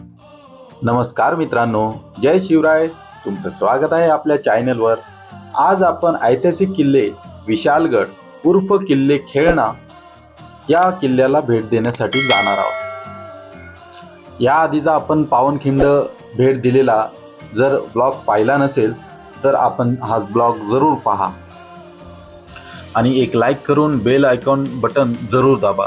नमस्कार मित्रांनो जय शिवराय. तुमचं स्वागत आहे आपल्या चॅनलवर. आज आपण ऐतिहासिक किल्ले विशालगड उर्फ किल्ले खेळणा या किल्ल्याला भेट देण्यासाठी जाणार आहोत. या आधीचा आपण पावनखिंड भेट दिलेला जर ब्लॉग पाहिला नसेल तर आपण हा ब्लॉग जरूर पहा. आणि एक लाईक करून बेल आयकॉन बटन जरूर दाबा.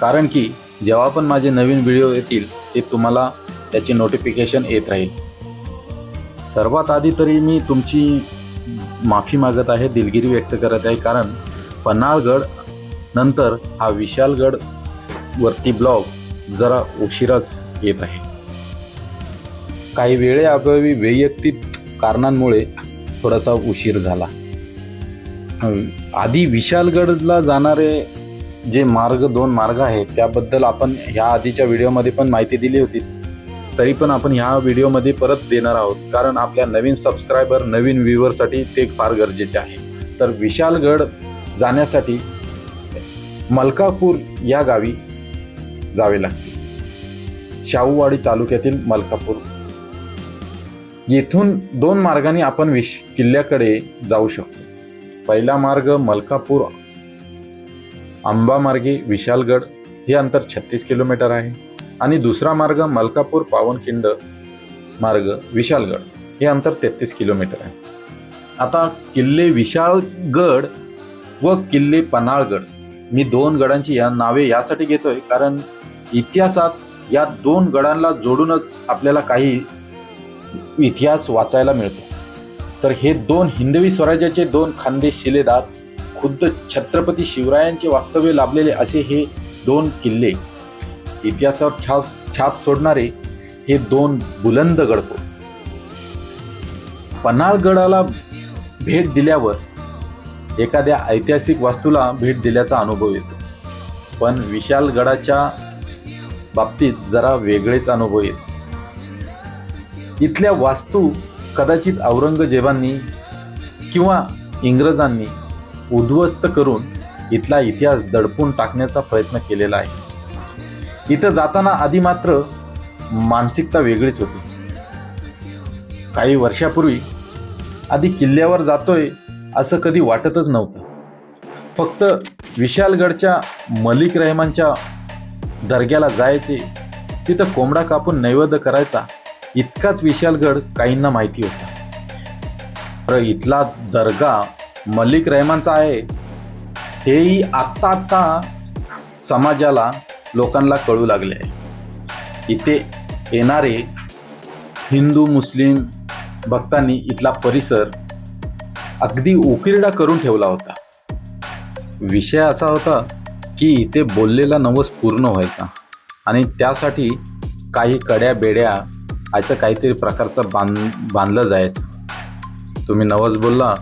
कारण की जेव्हा पण माझे नवीन व्हिडिओ येतील ते तुम्हाला त्याचे नोटिफिकेशन येत राहील. सर्वात आधी तरी मी तुमची माफी मागत आहे दिलगिरी व्यक्त करत आहे कारण पन्हाळगड नंतर हा विशालगड वरती ब्लॉग जरा उशिराच येत आहे. काही वेळेअभावी वैयक्तिक कारणांमुळे थोडासा उशीर झाला. आधी विशालगडला जाणारे जे मार्ग दोन मार्ग आहेत त्याबद्दल आपण ह्या आधीच्या व्हिडिओमध्ये पण माहिती दिली होती. तरी पण आपण ह्या व्हिडिओमध्ये परत देणार आहोत. कारण आपल्या नवीन सबस्क्रायबर नवीन व्ह्युअरसाठी ते फार गरजेचे आहे. तर विशालगड जाण्यासाठी मलकापूर या गावी जावे लागते. शाहूवाडी तालुक्यातील मलकापूर. येथून दोन मार्गाने आपण विश किल्ल्याकडे जाऊ शकतो. पहिला मार्ग मलकापूर आंबामार्गे विशालगड हे अंतर छत्तीस किलोमीटर आहे. आणि दुसरा मार्ग मलकापूर पावनखिंड मार्ग विशालगड हे अंतर तेहतीस किलोमीटर आहे. आता किल्ले विशालगड व किल्ले पन्हाळगड मी दोन गडांची या नावे यासाठी घेतो आहे कारण इतिहासात या दोन गडांना जोडूनच आपल्याला काही इतिहास वाचायला मिळतो. तर हे दोन हिंदवी स्वराज्याचे दोन खांदे शिलेदार खुद्द छत्रपती शिवरायांचे वास्तव्य लाभलेले असे हे दोन किल्ले. इतिहासावर छाप छाप सोडणारे हे दोन बुलंद गडकोट पन्हाळगडाला भेट दिल्यावर एखाद्या ऐतिहासिक वास्तूला भेट दिल्याचा अनुभव येतो. पण विशालगडाच्या बाबतीत जरा वेगळेच अनुभव येतो. इथल्या वास्तू कदाचित औरंगजेबांनी किंवा इंग्रजांनी उद्ध्वस्त करून इथला इतिहास दडपून टाकण्याचा प्रयत्न केलेला आहे. इथं जाताना आधी मात्र मानसिकता वेगळीच होती. काही वर्षापूर्वी आधी किल्ल्यावर जातोय असं कधी वाटतच नव्हतं. फक्त विशालगडच्या मलिक रहमानच्या दर्ग्याला जायचे तिथं कोंबडा कापून नैवेद्य करायचा इतकाच विशालगड काहींना माहिती होता. तर इथला दर्गा मलिक रहमानचा आहे. हेही आत्ता आत्ता समाजाला लोकांना कळू लागले आहे. इथे येणारे हिंदू मुस्लिम भक्तांनी इथला परिसर अगदी उकिरडा करून ठेवला होता. विषय असा होता की इथे बोललेला नवस पूर्ण व्हायचा आणि त्यासाठी काही कड्या बेड्या असं काहीतरी प्रकारचं बांध बांधलं जायचं. तुम्ही नवस बोलला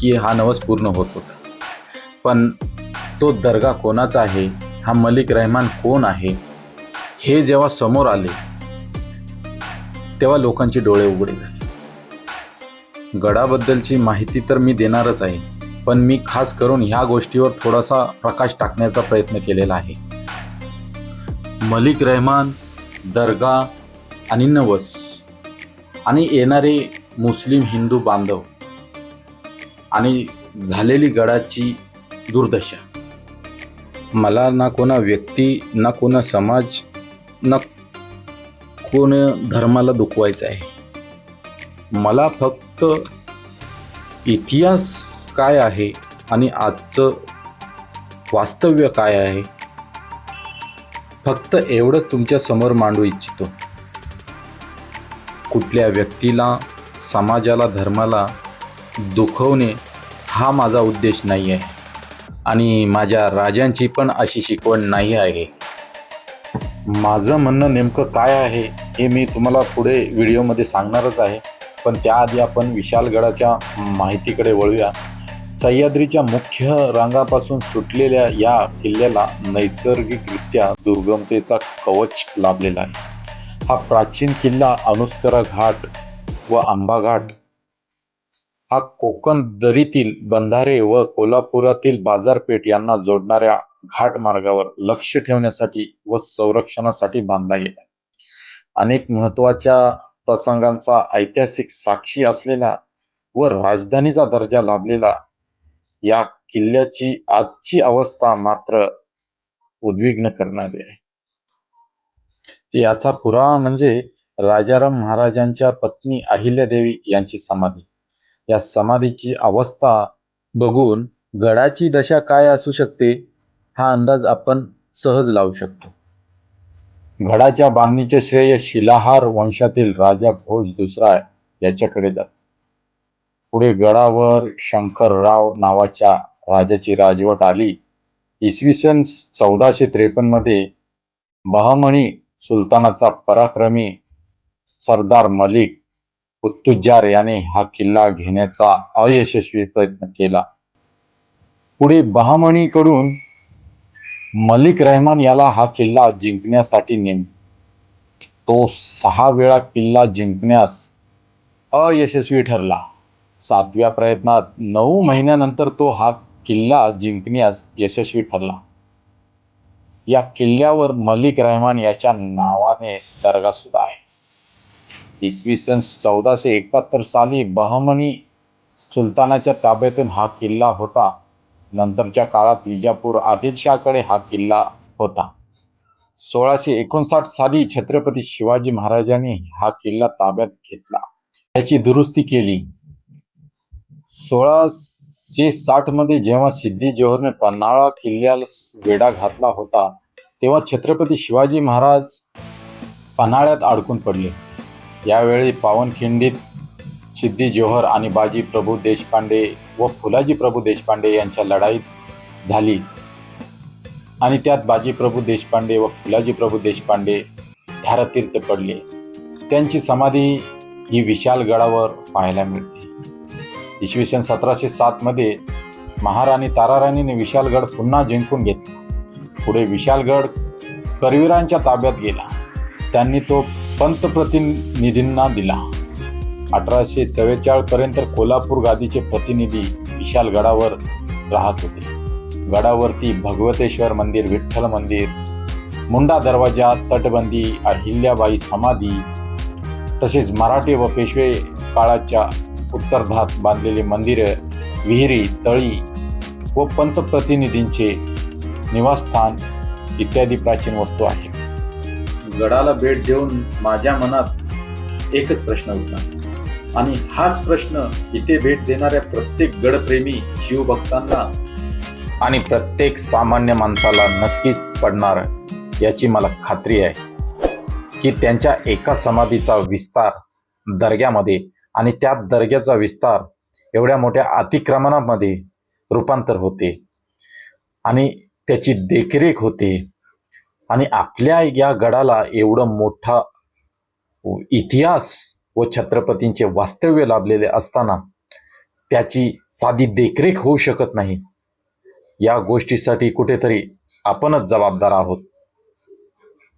की हा नवस पूर्ण होत होता. पण तो दर्गा कोणाचा आहे? हा मलिक रहमान कोण आहे? हे जेव्हा समोर आले तेव्हा लोकांची डोळे उघडे झाले. गडाबद्दलची माहिती तर मी देणारच आहे पण मी खास करून ह्या गोष्टीवर थोडासा प्रकाश टाकण्याचा प्रयत्न केलेला आहे. मलिक रहमान दर्गा आणि नवस आणि येणारे मुस्लिम हिंदू बांधव आणि झालेली गडाची दुर्दशा. मला ना कोणा व्यक्ती ना कोणा समाज ना कोण धर्माला दुखवायचं आहे. मला फक्त इतिहास काय आहे आणि आजचं वास्तव्य काय आहे फक्त एवढंच तुमच्यासमोर मांडू इच्छितो. कुठल्या व्यक्तीला समाजाला धर्माला दुखवणे हा माझा उद्देश नाही आहे आणि माझ्या राजांची पण अशी शिकवण नाही आहे. माझं म्हणणं नेमकं काय आहे हे मी तुम्हाला पुढे व्हिडिओमध्ये सांगणारच आहे. पण त्याआधी आपण विशालगडाच्या माहितीकडे वळूया. सह्याद्रीच्या मुख्य रांगापासून सुटलेल्या या किल्ल्याला नैसर्गिकरित्या दुर्गमतेचा कवच लाभलेला आहे. हा प्राचीन किल्ला अनुस्करा घाट व आंबा घाट हा कोकण दरीतील बंधारे व कोल्हापुरातील बाजारपेठ यांना जोडणाऱ्या घाट मार्गावर लक्ष ठेवण्यासाठी व संरक्षणासाठी बांधला गेला. अनेक महत्त्वाच्या प्रसंगांचा ऐतिहासिक साक्षी असलेला व राजधानीचा दर्जा लाभलेला या किल्ल्याची आजची अवस्था मात्र उद्विग्न करणारी आहे. याचा पुरावा म्हणजे राजाराम महाराजांच्या पत्नी अहिल्यादेवी यांची समाधी. या समाधीची अवस्था बघून गडाची दशा काय असू शकते हा अंदाज आपण सहज लावू शकतो. गडाच्या बांधणीचे श्रेय शिलाहार वंशातील राजा भोज दुसरा याच्याकडे जात. पुढे गडावर शंकरराव नावाच्या राजाची राजवट आली. इसवी सन चौदाशे त्रेपन्नमध्ये बहमणी सुलतानाचा पराक्रमी सरदार मलिक कुत्तुजार याने हा किल्ला घेण्याचा अयशस्वी प्रयत्न केला. पुढे बहामणीकडून मलिक रहमान याला हा किल्ला जिंकण्यासाठी नेम तो सहा वेळा किल्ला जिंकण्यास अयशस्वी ठरला. सातव्या प्रयत्नात नऊ महिन्यानंतर तो हा किल्ला जिंकण्यास यशस्वी ठरला. या किल्ल्यावर मलिक रहमान याच्या नावाने दर्गा सुद्धा आहे. इसवी सन चौदाशे एकाहत्तर साली बहमनी सुलतानाच्या ताब्यातून हा किल्ला होता. नंतरच्या काळात विजापूर आदिलशाहकडे हा किल्ला होता. सोळाशे एकोणसाठ साली छत्रपती शिवाजी महाराजांनी हा किल्ला ताब्यात घेतला. त्याची दुरुस्ती केली. सोळाशे साठमध्ये जेव्हा सिद्धी जोहरने पन्हाळा किल्ल्याला वेढा घातला होता तेव्हा छत्रपती शिवाजी महाराज पन्हाळ्यात अडकून पडले. यावेळी पावनखिंडीत सिद्धी जोहर आणि बाजी प्रभू देशपांडे व फुलाजी प्रभू देशपांडे यांच्या लढाईत झाली. आणि त्यात बाजी प्रभू देशपांडे व फुलाजी प्रभू देशपांडे धारतीर्थ पडले. त्यांची समाधी ही विशालगडावर पाहायला मिळते. इसवी सन सतराशे सातमध्ये महाराणी ताराराणीने विशालगड पुन्हा जिंकून घेतला. पुढे विशालगड करवीरांच्या ताब्यात गेला. त्यांनी तो पंतप्रतिनिधींना दिला. अठराशे चव्वेचाळपर्यंत कोल्हापूर गादीचे प्रतिनिधी विशालगडावर राहत होते. गडावरती भगवतेश्वर मंदिर विठ्ठल मंदिर मुंडा दरवाजा तटबंदी अहिल्याबाई समाधी तसेच मराठी व पेशवे काळाच्या उत्तरार्धात बांधलेले मंदिरं विहिरी तळी व पंतप्रतिनिधींचे निवासस्थान इत्यादी प्राचीन वस्तू आहेत. गडाला भेट देऊन माझ्या मनात एकच प्रश्न होता. आणि हाच प्रश्न इथे भेट देणाऱ्या प्रत्येक गडप्रेमी शिवभक्तांना आणि प्रत्येक सामान्य माणसाला नक्कीच पडणार याची मला खात्री आहे. की त्यांच्या एका समाधीचा विस्तार दर्ग्यामध्ये आणि त्या दर्ग्याचा विस्तार एवढ्या मोठ्या अतिक्रमणामध्ये रूपांतर होते. आणि त्याची देखरेख होते. आणि आपल्या या गडाला एवढं मोठा इतिहास व छत्रपतींचे वास्तव्य लाभलेले असताना त्याची साधी देखरेख होऊ शकत नाही. या गोष्टीसाठी कुठेतरी आपणच जबाबदार आहोत.